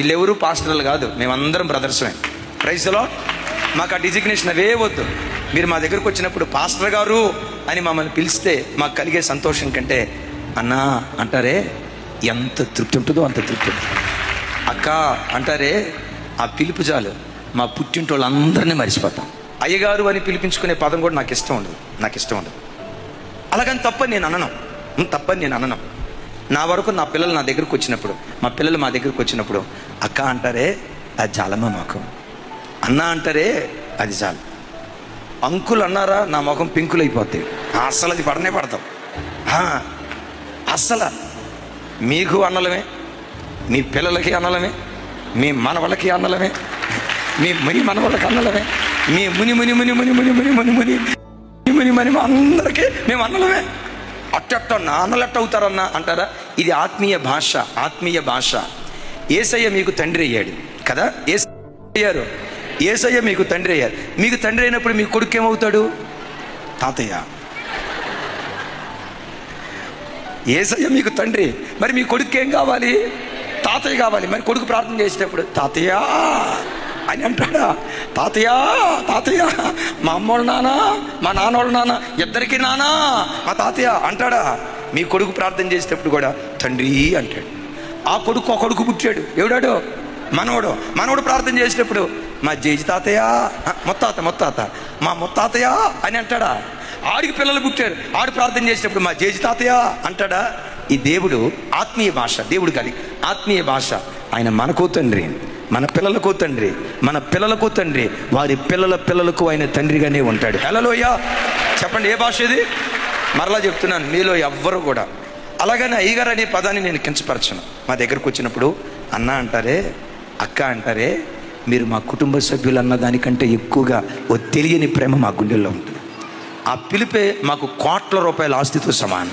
వీళ్ళెవరు పాస్టర్లు కాదు మేమందరం బ్రదర్స్మే. ప్రైజ్లో మాకు ఆ డిజిగ్నేషన్ అవే వద్దు. మీరు మా దగ్గరకు వచ్చినప్పుడు పాస్టర్ గారు అని మమ్మల్ని పిలిస్తే మాకు కలిగే సంతోషం కంటే అన్నా అంటారే ఎంత తృప్తి ఉంటుందో అంత తృప్తి ఉంటుంది. అక్క అంటారే ఆ పిలుపు చాలు. మా పుట్టింటి వాళ్ళందరినీ మర్చిపోతాం. అయ్యగారు అని పిలిపించుకునే పదం కూడా నాకు ఇష్టం ఉండదు నాకు ఇష్టం ఉండదు. అలాగని తప్పని నేను అనను. తప్పని నేను అనను. నా వరకు నా పిల్లలు నా దగ్గరకు వచ్చినప్పుడు మా పిల్లలు మా దగ్గరకు వచ్చినప్పుడు అక్క అంటారే అది చాలమ్మా మాకు అన్న అంటారే అది చాలు అంకులు అన్నారా నా ముఖం పింకులు అయిపోతాయి అస్సలు అది పడనే పడతాం అస్సల అస్సలు మీకు అన్నలమే మీ పిల్లలకి అన్నలమే మీ మనవలకి అన్నలమే మీ ముని మనవలకి అన్నలమే మీ ముని ముని ముని ముని ముని ముని ముని ముని ముని ముని అందరికీ మేము అన్నలమే అట్టట్ట నాన్నలట్ట అవుతారన్నా అంటారా? ఇది ఆత్మీయ భాష ఆత్మీయ భాష. ఏసయ్య మీకు తండ్రి అయ్యాడు కదా? ఏసయ్య అయ్యారు. ఏసయ్య మీకు తండ్రి అయ్యారు. మీకు తండ్రి అయినప్పుడు మీ కొడుకు ఏమవుతాడు? తాతయ్య. ఏసయ్య మీకు తండ్రి. మరి మీ కొడుకు ఏం కావాలి? తాతయ్య కావాలి. మరి కొడుకు ప్రార్థన చేసేటప్పుడు తాతయ్య! అని అంటాడా? తాతయ్య తాతయ్య మా అమ్మోళ్ళ నాన్న మా నాన్నోళ్ళ నాన్న ఇద్దరికి నానా మా తాతయ్య అంటాడా? మీ కొడుకు ప్రార్థన చేసేటప్పుడు కూడా తండ్రి అంటాడు. ఆ కొడుకు ఒక కొడుకు పుట్టాడు. ఎవడాడు? మనవడు మనవడు ప్రార్థన చేసేటప్పుడు మా జేజి తాతయ్య మొత్తాత మొత్తాత మా మొత్తాతయ్య అని అంటాడా? ఆడికి పిల్లలు పుట్టారు. ఆడు ప్రార్థన చేసినప్పుడు మా జేజి తాతయ్య అంటాడా? ఈ దేవుడు ఆత్మీయ భాష దేవుడు కాదు ఆత్మీయ భాష ఆయన మనకు తండ్రి మన పిల్లలకు తండ్రి మన పిల్లలకు తండ్రి వారి పిల్లల పిల్లలకు ఆయన తండ్రిగానే ఉంటాడు. హలోయ చెప్పండి ఏ భాష ఇది? మరలా చెప్తున్నాను మీలో ఎవ్వరు కూడా. అలాగని అయ్యగారు అనే పదాన్ని నేను కించపరచను. మా దగ్గరకు వచ్చినప్పుడు అన్న అంటారే అక్క అంటారే మీరు మా కుటుంబ సభ్యులు అన్న దానికంటే ఎక్కువగా ఓ తెలియని ప్రేమ మా గుండెల్లో ఉంటుంది. ఆ పిలిపే మాకు కోట్ల రూపాయల ఆస్తితో సమానం.